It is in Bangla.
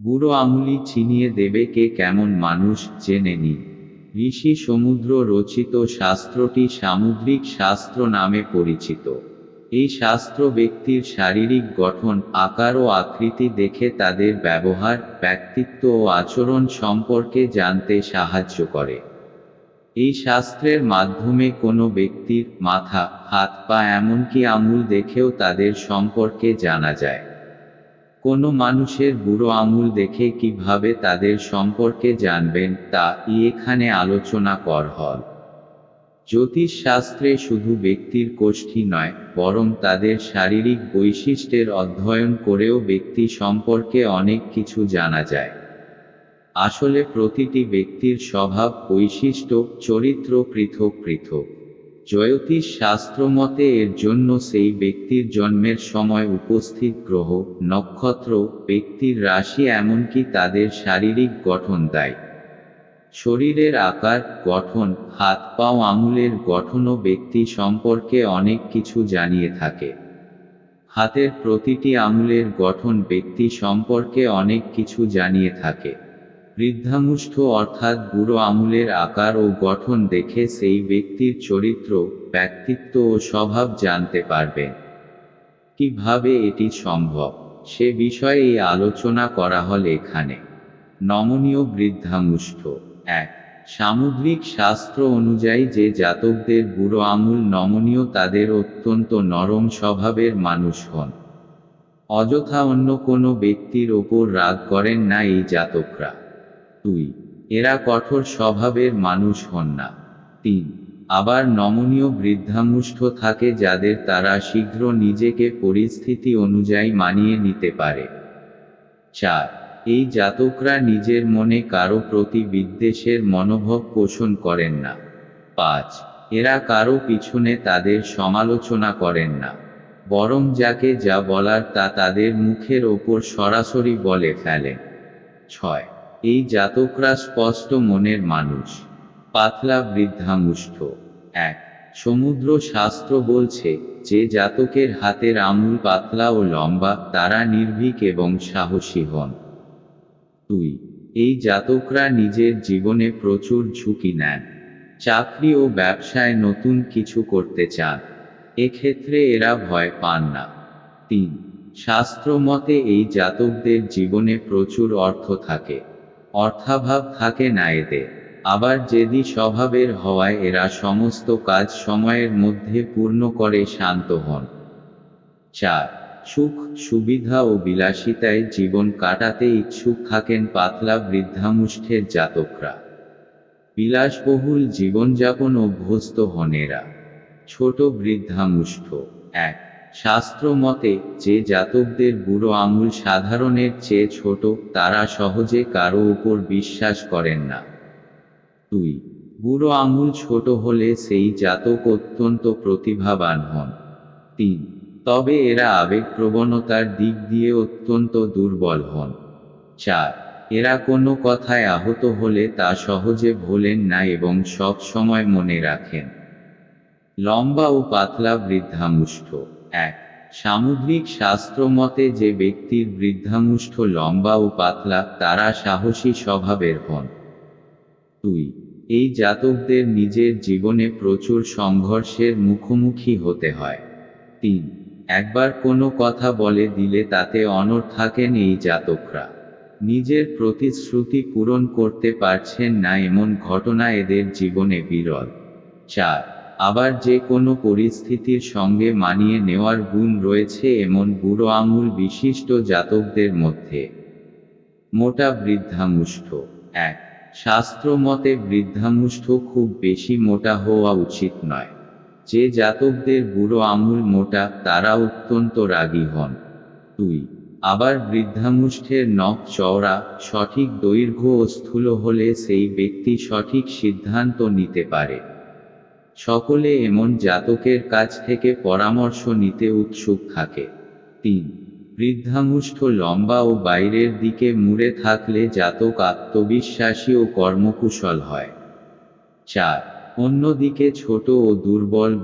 বুড়ো আঙুলি চিনিয়ে দেবে কে কেমন মানুষ জেনে নিন ঋষি সমুদ্র রচিত শাস্ত্রটি সামুদ্রিক শাস্ত্র নামে পরিচিত। এই শাস্ত্র ব্যক্তির শারীরিক গঠন, আকার ও আকৃতি দেখে তাদের ব্যবহার, ব্যক্তিত্ব ও আচরণ সম্পর্কে জানতে সাহায্য করে। এই শাস্ত্রের মাধ্যমে কোনো ব্যক্তির মাথা, হাত, পা এমনকি আঙুল দেখেও তাদের সম্পর্কে জানা যায়। কোনো মানুষের বুড়ো আঙুল দেখে কীভাবে তাদের সম্পর্কে জানবেন, তা এখানে আলোচনা কর হল। জ্যোতিষ শাস্ত্রে শুধু ব্যক্তির কোষ্ঠী নয়, বরং তাদের শারীরিক বৈশিষ্ট্যের অধ্যয়ন করেও ব্যক্তি সম্পর্কে অনেক কিছু জানা যায়। আসলে প্রতিটি ব্যক্তির স্বভাব, বৈশিষ্ট্য, চরিত্র পৃথক পৃথক। জ্যোতিষ শাস্ত্রমতে এর জন্য সেই ব্যক্তির জন্মের সময় উপস্থিত গ্রহ, নক্ষত্র, ব্যক্তির রাশি এমনকি তাদের শারীরিক গঠন দেয়। শরীরের আকার, গঠন, হাত, পা ও আঙুলের গঠনও ব্যক্তি সম্পর্কে অনেক কিছু জানিয়ে থাকে। হাতের প্রতিটি আঙুলের গঠন ব্যক্তি সম্পর্কে অনেক কিছু জানিয়ে থাকে। বৃদ্ধাঙ্গুষ্ঠ অর্থাৎ বুড়ো আঙুলের আকার ও গঠন দেখে সেই ব্যক্তির চরিত্র, ব্যক্তিত্ব ও স্বভাব জানতে পারবেন কীভাবে এটি সম্ভব? সে বিষয়ে এই আলোচনা করা হল এখানে। নমনীয় বৃদ্ধাঙ্গুষ্ঠ। এক, সামুদ্রিক শাস্ত্র অনুযায়ী যে জাতকদের বুড়ো আঙুল নমনীয় তাদের অত্যন্ত নরম স্বভাবের মানুষ হন। অযথা অন্য কোনো ব্যক্তির ওপর রাগ করেন না এই জাতকরা। দুই এরা কঠোর স্বভাবের মানুষ হন না। তিন, আবার নমনীয় বৃদ্ধাঙ্গুষ্ঠ থাকে যাদের তারা শীঘ্র নিজেকে পরিস্থিতি অনুযায়ী মানিয়ে নিতে পারে। চার, এই জাতকরা নিজের মনে কারও প্রতি বিদ্বেষের মনোভাব পোষণ করেন না। পাঁচ, এরা কারও পিছনে তাদের সমালোচনা করেন না। বরং যাকে যা বলার তা তাদের মুখের ওপর সরাসরি বলে ফেলে। ছয় এই জাতকরা স্পষ্ট মনের মানুষ। পাতলা বৃদ্ধাঙ্গুষ্ঠ এক, সমুদ্র শাস্ত্র বলছে, যে জাতকের হাতের আঙুল পাতলা ও লম্বা, তারা নির্ভীক এবং সাহসী হন। দুই, এই জাতকরা নিজের জীবনে প্রচুর ঝুঁকি নেন। চাকরি ও ব্যবসায় নতুন কিছু করতে চান। এক্ষেত্রে এরা ভয় পান না। তিন, শাস্ত্র মতে এই জাতকদের জীবনে প্রচুর অর্থ থাকে। অর্থাভাব থাকে না এদের আবার যেদি স্বভাবের হওয়ায় এরা সমস্ত কাজ সময়ের মধ্যে পূর্ণ করে শান্ত হন। চার, সুখ, সুবিধা ও বিলাসিতায় জীবন কাটাতে ইচ্ছুক থাকেন পাতলা বৃদ্ধামুষ্ঠের জাতকরা। বিলাসবহুল জীবনযাপন অভ্যস্ত হন এরা। ছোট বৃদ্ধামুষ্ঠ। এক শাস্ত্র মতে যে জাতকদের বুড়ো আঙুল সাধারণের চেয়ে ছোট, তারা সহজে কারও উপর বিশ্বাস করেন না। দুই, বুড়ো আঙুল ছোট হলে সেই জাতক অত্যন্ত প্রতিভাবান হন। তিন, তবে এরা আবেগপ্রবণতার দিক দিয়ে অত্যন্ত দুর্বল হন। চার, এরা কোনো কথায় আহত হলে তা সহজে ভোলেন না এবং সব সময় মনে রাখেন। লম্বা ও পাতলা বৃদ্ধামুষ্ঠ এক। সামুদ্রিক শাস্ত্র মতে যে ব্যক্তির বৃদ্ধামুষ্ঠ লম্বা ও পাতলা, তারা সাহসী স্বভাবের হন। দুই। এই জাতকদের নিজের জীবনে প্রচুর সংঘর্ষের মুখোমুখি হতে হয়। তিন। একবার কোনো কথা বলে দিলে তাতে অনর থাকেন এই জাতকরা। নিজের প্রতিশ্রুতি পূরণ করতে পারছেন না এমন ঘটনা এদের জীবনে বিরল। চার। আবার যে কোনো পরিস্থিতির সঙ্গে মানিয়ে নেওয়ার গুণ রয়েছে এমন বুড়ো আঙুল বিশিষ্ট জাতকদের মধ্যে। মোটা বৃদ্ধামুষ্ঠ। এক, শাস্ত্র মতে বৃদ্ধামুষ্ঠ খুব বেশি মোটা হওয়া উচিত নয়। যে জাতকদের বুড়ো আঙুল মোটা, তারা অত্যন্ত রাগী হন। দুই, আবার বৃদ্ধামুষ্ঠের নখ চওড়া, সঠিক দৈর্ঘ্য ও স্থূল হলে সেই ব্যক্তি সঠিক সিদ্ধান্ত নিতে পারে। সকলে এমন জাতকের কাছ থেকে পরামর্শ নিতে উৎসুক থাকে। তিন, বৃদ্ধাঙ্গুষ্ঠ লম্বা ও বাইরের দিকে মুড়ে থাকলে জাতক আত্মবিশ্বাসী ও কর্মকুশল হয়। চার, অন্যদিকে ছোট ও দুর্বল